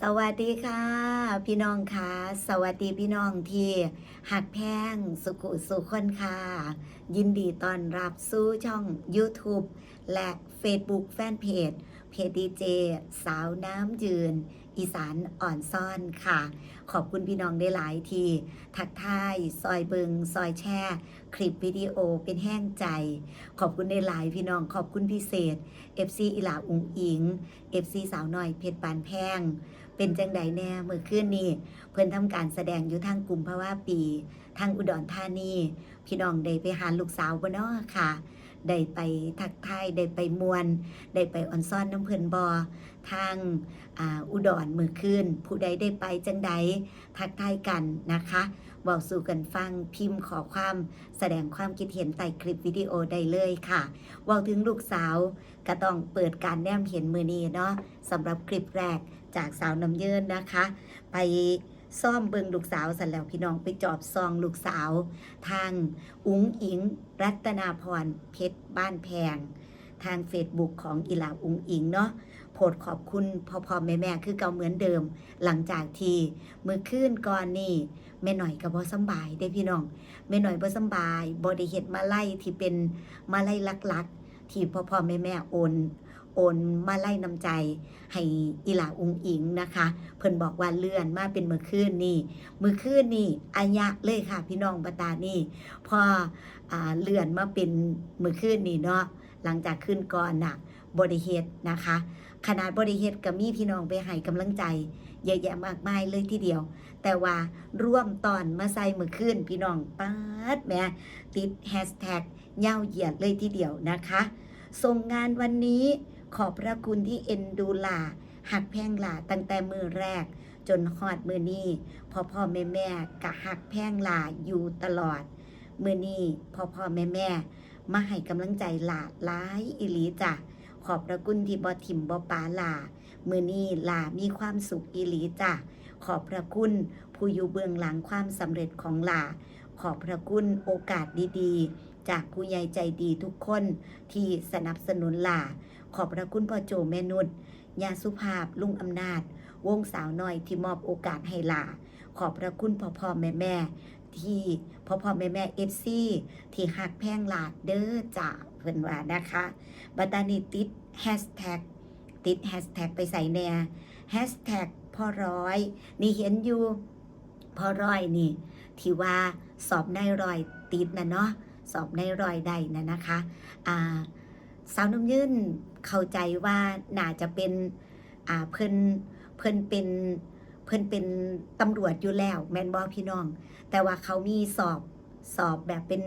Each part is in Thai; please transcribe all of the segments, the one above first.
สวัสดีค่ะ พี่น้องค่ะ สวัสดีพี่น้องที่หักแพงสุขุสุขคนค่ะ ยินดีต้อนรับสู่ช่อง YouTube และ Facebook Fanpage เพจดีเจสาวน้ำยืน อีสานอ่อนซ่อนค่ะ ขอบคุณพี่น้องได้หลายที ทักทายซอยเบิงซอยแช่ คลิปวิดีโอเป็นแห้งใจ ขอบคุณได้หลายพี่น้องขอบคุณพิเศษ FC อิหลาอุงอิง FC สาวน้อยเพชรปานแพง เป็นจังไดแน่เมื่อคืนนี้เพิ่นทำการแสดงอยู่ทางกลุ่มภาวะปีทางอุดรธานี พี่น้องได้ไปหาลูกสาวบ่เนาะค่ะ ได้ไปทักทายได้ไปมวน ได้ไปออนซ่อนน้ำเพิ่นบอทางออุดรมือคืนผู้ใดได้ไปจังใดทักทายกันนะคะ บอกสู่กันฟังพิมพ์ขอความแสดงความคิดเห็นใต้คลิปวิดีโอได้เลยค่ะว่าถึงลูกสาวก็ต้องเปิดการแนมเห็นมือนี้เนาะสำหรับคลิปแรกจากสาวน้ำเยินนะคะ ไปซ่อมเบิงลูกสาวสันแล้วพี่น้องไปจอบซองลูกสาว ทางอุ๋งอิงรัตนาพรเพชรบ้านแพง ทางเฟซบุ๊กของอีหลาอุงอิงเนาะโพสต์ขอบคุณพ่อพ่อแม่แม่คือเก่าเหมือนเดิม หลังจากที่เมื่อคืนก่อนนี่แม่หน่อยก็บ่สบายได้พี่น้องแม่หน่อยบ่สบายบ่ได้เฮ็ดมาไล่ที่เป็นมาไล่ลักๆ ที่พ่อพ่อแม่แม่โอนโอนมาไล่นำใจ ให้อีหลาอุงอิงนะคะ เพิ่นบอกว่าเลื่อนมาเป็นมือคืนนี่มือคืนนี่อายะเลยค่ะพี่น้องปตานี่พออเลื่อนมาเป็นมือคืนนี่เนาะ หลังจากขึ้นก่อนน่ะบริเฮดนะคะ ขนาดบริเฮดก็มีพี่น้องไปให้กำลังใจเยอะแยะมากมายเลยทีเดียว แต่ว่าร่วมตอนมาใส่มือคืนพี่น้องป๊าดแม่ติดแฮชแท็กเย่าเหยียดเลยทีเดียวนะคะส่งงานวันนี้ขอบพระคุณที่เอ็นดูหลาหักแพงหลาตั้งแต่มือแรก จนฮอดมือนี้พ่อพ่อแม่แม่กะหักแพงหลาอยู่ตลอด มือนี้พ่อพ่อแม่แม่ มาให้กำลังใจหลาหลายอิลีจ้ะขอบพระคุณที่บอถิ่มบอปาหลามือนี้หลามีความสุขอิลีจ้ะขอบพระคุณผู้อยู่เบื้องหลังความสำเร็จของหลาขอบพระคุณโอกาสดีๆ จากผู้ใหญ่ใจดีทุกคนที่สนับสนุนหลาขอบพระคุณพ่อโจแม่นุชยาสุภาพลุงอำนาจ วงสาวน้อยที่มอบโอกาสให้หลาขอบพระคุณพ่อพ่อแม่แม่ ที่พ่อพ่อแม่แม่เอฟซีที่หักแพงหลาดเด้อจ่าเพิ่นว่านะคะบัตานีติดแฮชแท็กติดแฮชแท็กไปใส่แน่แฮชแท็กพ่อร้อย นี่เห็นอยู่พ่อร้อยนี่ ที่ว่าสอบในรอยติดนะเนาะสอบในรอยใดนะนะคะอ่าสาวน้ำยืนเข้าใจว่าน่าจะเป็นอ่าเพิ่นเพิ่นเป็น เพิ่นเป็นตำรวจอยู่แล้ว แมนบอพี่น้อง แต่ว่าเขามีสอบสอบแบบเป็น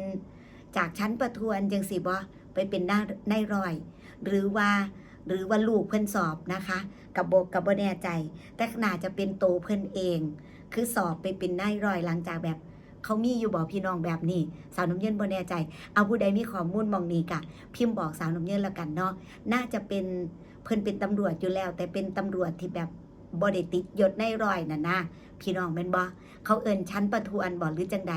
จากชั้นประทวนจังสิบอไปเป็นหน้าในรอย หรือว่าหรือว่าลูกเพิ่อนสอบนะคะ กับโบกับบแน่ใจ แต่น่าจะเป็นโตเพิ่อนเอง คือสอบไปเป็นนายรอยหลังจากแบบเขามีอยู่บอกพี่น้องแบบนี้ สาวน้ำเย็นบ่แน่ใจ เอาผู้ใดมีข้อมูลมองนี้กะ พิมพ์บอกสาวน้ำเย็นแล้วกันเนาะน่าจะเป็นเพิ่อนเป็นตำรวจอยู่แล้ว แต่เป็นตำรวจที่แบบ บริติดยศในรอยน่ะนะพี่น้องแม่นบ่เขาเอินชั้นประทวนบ่หรือจังใด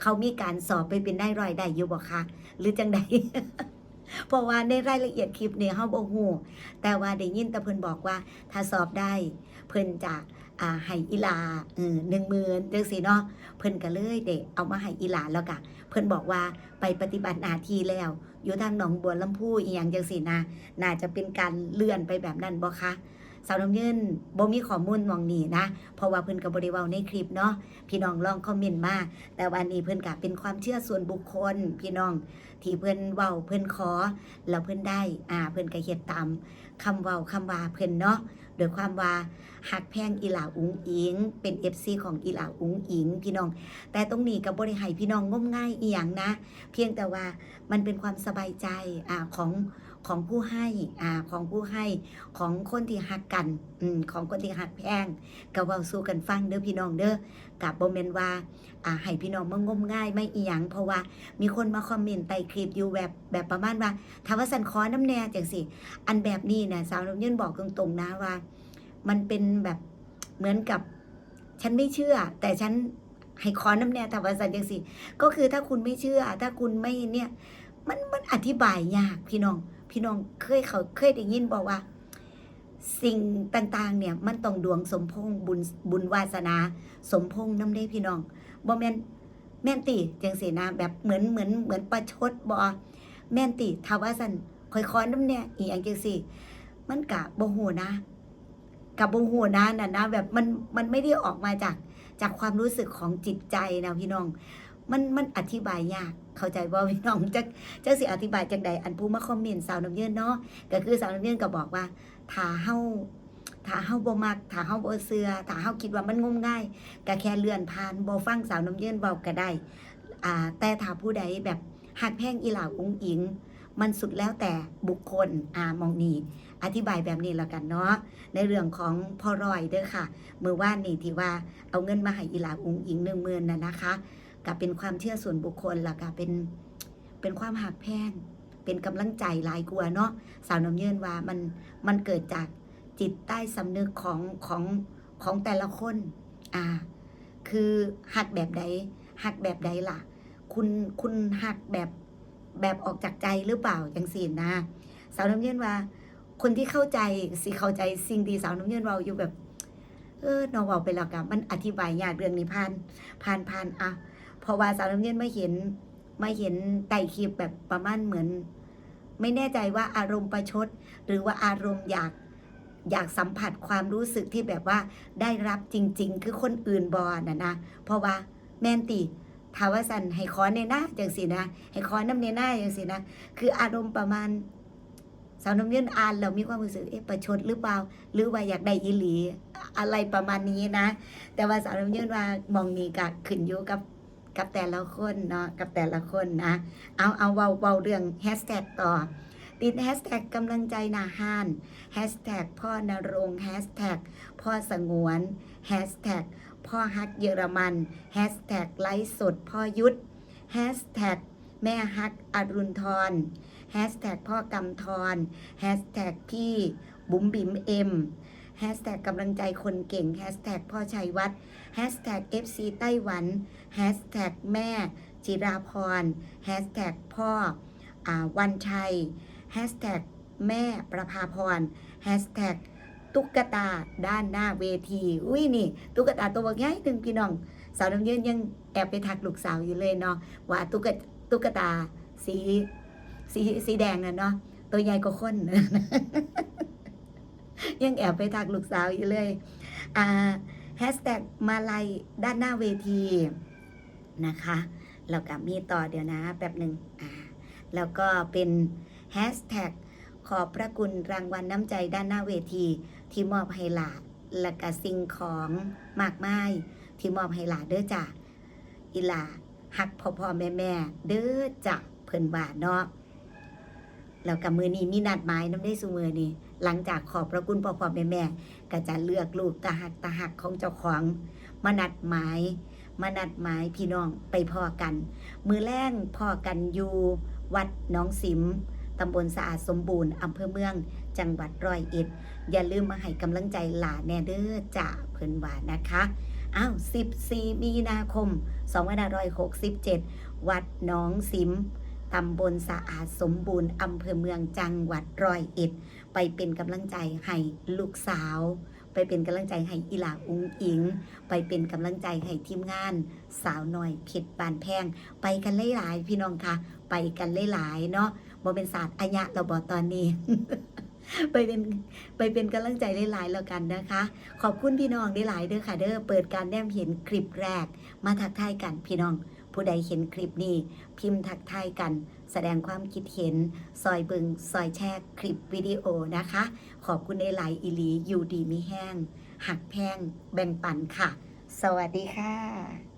เขามีการสอบไปเป็นได้รอยได้อยู่บ่คะหรือจังใดเพราะว่าในรายละเอียดคลิปเนี่ยเฮาบ่ฮู้แต่ว่าได้ยินแต่เพิ่นบอกว่า ถ้าสอบได้ เพิ่นจะอ่าให้อีลาเออ10,000จังซี่เนาะเพิ่นก็เลยได้เอามาให้อีหลาแล้วก็เพิ่นบอกว่าไปปฏิบัติหน้าที่แล้ว อยู่ทางหนองบัวลำพูอีหยังจังซี่นะน่าจะเป็นการเลื่อนไปแบบนั้นบ่คะ สาวน้ำเงินบ่มีข้อมูลมองนี้นะ เพราะว่าเพิ่นก็บ่ได้เว้าในคลิปเนาะพี่น้องลองคอมเมนต์มาแต่วันนี้เพิ่นก็เป็นความเชื่อส่วนบุคคล พี่น้องที่เพิ่นเว้าเพิ่นขอแล้วเพิ่นได้อ่าเพิ่นก็เฮ็ดตามคำเว้าคำว่าเพิ่นเนาะโดยความว่าหักแพงอีหลาอุงอิง เป็น FC ของอีหลาอุงอิง พี่น้อง แต่ตรงนี้ก็บ่ได้ให้พี่น้องงมง่ายอีหยังนะ เพียงแต่ว่ามันเป็นความสบายใจอ่าของ ของผู้ให้อ่าของผู้ให้ของคนที่หักกันอืมของคนที่หักแพงก็เว้าสู้กันฟังเด้อพี่น้องเด้อกับโบ่แม่นว่าอ่าให้พี่น้องมางมง่ายไม่อีหยังเพราะว่ามีคนมาคอมเมนต์ใต้คลิปอยู่แบบแบบประมาณว่าถ้าว่าสันขอน้ำแน่จังสิอันแบบนี้นะสาวน้ำยืนบอกตรงๆนะว่า มันเป็นแบบเหมือนกับ ฉันไม่เชื่อ แต่ฉันให้ขอน้ำแน่แต่ว่าสันจังสิก็คือถ้าคุณไม่เชื่อ ถ้าคุณไม่เนี่ยมันมันอธิบายยากพี่น้อง พี่น้องเคยเขาเคยได้ยินบอกว่า สิ่งต่างๆ เนี่ย มันต้องดวงสมพงบุญบุญวาสนา สมพงน้ำได้พี่น้องบ่แม่นแม่นติจังสีนะแบบเหมือนเหมือนเหมือนประชดบ่แม่นติถ้าว่าซั่นคอยคอนน้ำเนี่ยอีหยังจังซี่มันกะบ่ฮู้นะกับบ่ฮู้นะน่ะนะแบบมันมันไม่ได้ออกมาจากจากความรู้สึกของจิตใจนะพี่น้อง มันมันอธิบายยากเข้าใจบ่าพี่น้องจักจักสิอธิบายจังใดอันผู้มาคอมเมนต์สาวน้ำเยืนเนาะก็คือสาวน้ำเยืนก็บอกว่าถ้าเฮาถ้าเฮาบ่มักถ้าเฮาบ่เชื่อถ้าเฮาคิดว่ามันงมง่ายก็แค่เลื่อนผ่านบ่ฟังสาวน้ำเยืนเว้าก็ได้อ่าแต่ถ้าผู้ใดแบบหักแพงอีหลาอุ้งอิง มันสุดแล้วแต่บุคคลอ่ามองนี่อธิบายแบบนี้แล้วกันเนาะในเรื่องของพ่อรอยเด้อค่ะเมื่อว่านนี่ที่ว่าเอาเงินมาให้อีหลาอุ้งอิงหนึ่งหมื่นน่ะนะคะ ก็เป็นความเชื่อส่วนบุคคลล้วก็เป็นเป็นความหักแพงเป็นกำลังใจหลายกลัวเนาะสาวน้ำเยินว่ามันมันเกิดจากจิตใต้สำนึกของของของแต่ละคนอ่าคือหักแบบใดหักแบบใดล่ะ คุณคุณหักแบบแบบออกจากใจหรือเปล่าจังสีนะสาวน้ำเยินว่า คนที่เข้าใจสิเข้าใจสิ่งที่สาวน้ำเยินเราอยู่แบบเออนอเวาไปแล้วกับมันอธิบายยากเรื่องนี้ผ่านผ่านผ่านอะ เพราะว่าสาวน้ำเยินไม่เห็นไม่เห็นไต่คลิปแบบประมาณเหมือน ไม่แน่ใจว่าอารมณ์ประชด หรือว่าอารมณ์อยากอยากสัมผัสความรู้สึกที่แบบว่าได้รับจริง ๆ คือคนอื่นบอน่ะนะเพราะว่าแมนติทาวสันให้คอในหน้าจังสินะให้คอน้ำในหน้าจังสินะคืออารมณ์ประมาณสาวน้ำเยื่นอ่านแล้วมีความรู้สึกเอ๊ะประชดหรือเปล่า หรือว่าอยากได้อีหลีอะไรประมาณนี้นะ แต่ว่าสาวน้ำเยื่นว่ามองนี้ก็ขึ้นอยู่กับ กับแต่ละคนเนาะกับแต่ละคนนะ เอาเอาเว้าเว้าเรื่องแฮชแท็กต่อ ติดแฮชแท็กกำลังใจนาฮานแฮชแท็กพ่อนรงแฮชแท็กพ่อสงวนแฮชแท็กพ่อฮักเยอรมันแฮชแท็กไลฟ์สดพ่อยุทธแฮชแท็กแม่ฮักอรุณทรแฮชแท็กพ่อกำทรแฮชแท็กพี่บุ๋มบิ๋มเอ็ม แฮชแท็กกำลังใจคนเก่งแฮชแท็กพ่อชัยวัฒน์แฮชแท็กเอฟซีไต้หวันแฮชแท็กแม่จิราพรแฮชแท็กพ่ออวันชัยแฮชแท็กแม่ประภาพรแฮชแท็กตุ๊กตาด้านหน้าเวที อุ้ยนี่ ตุ๊กตาตัวใหญ่หนึ่งพี่น้อง สาวน้ำเยืนยังแอบไปทักลูกสาวอยู่เลยเนาะว่าตุ๊กตาตุ๊กตาสีสีสีแดงน่ะเนาะตัวใหญ่กว่าคน ยังแอบไปทักลูกสาวอยู่เลยอ่าแฮชแท็กมาลัยด้านหน้าเวทีนะคะแล้วก็มีต่อเดี๋ยวนะแป๊บหนึ่งอ่าแล้วก็เป็นแฮชแท็กขอบพระคุณรางวัลน้ำใจด้านหน้าเวที ที่มอบให้หลาดและก็สิ่งของมากมายที่มอบให้หลาดเด้อจ้ะอีหลาหักพ่อพ่อแม่แม่เด้อจ้ะเพิ่นว่าเนาะแล้วกับมือนี้มีนัดหมายน้ำได้สูมือนี้ หลังจากขอบพระคุณพ่อพ่อแม่แม่ก็จะเลือกลูกตาหักตาหักของเจ้าของมานัดหมายมานัดหมายพี่น้องไปพ่อกัน มือแรงพ่อกันอยู่วัดน้องสิมตำบลสะอาดสมบูรณ์อำเภอเมือง จังหวัดร้อยเอ็ด อย่าลืมมาให้กำลังใจหลาแน่เด้อจ่าเพิ่นว่านะคะอ้าว14 มีนาคม2567 วัดหน้องสิมตำบลสะอาดสมบูรณ์อำเภอเมืองจังหวัดร้อยเอ็ด ไปเป็นกำลังใจให้ลูกสาว ไปเป็นกำลังใจให้อีหลาอุ้งอิง ไปเป็นกำลังใจให้ทีมงาน สาวน้อยเพชรบานแพง ไปกันหลายๆพี่น้องคะไปกันหลายๆเนาะบ่เป็นศาสตร์อายะเราบอกตอนนี้ไปเป็นไปเป็นกำลังใจหลายๆแล้วกันนะคะ ขอบคุณพี่น้องได้หลายๆเด้อค่ะเด้อเปิดการแนมเห็นคลิปแรก มาทักทายกันพี่น้อง ผู้ใดเห็นคลิปนี้ พิมพ์ทักทายกัน แสดงความคิดเห็น ซอยบึง ซอยแชร์คลิปวิดีโอนะคะ ขอบคุณในหลายอิลีอยู่ดีมีแห้ง หักแพง แบ่งปันค่ะ สวัสดีค่ะ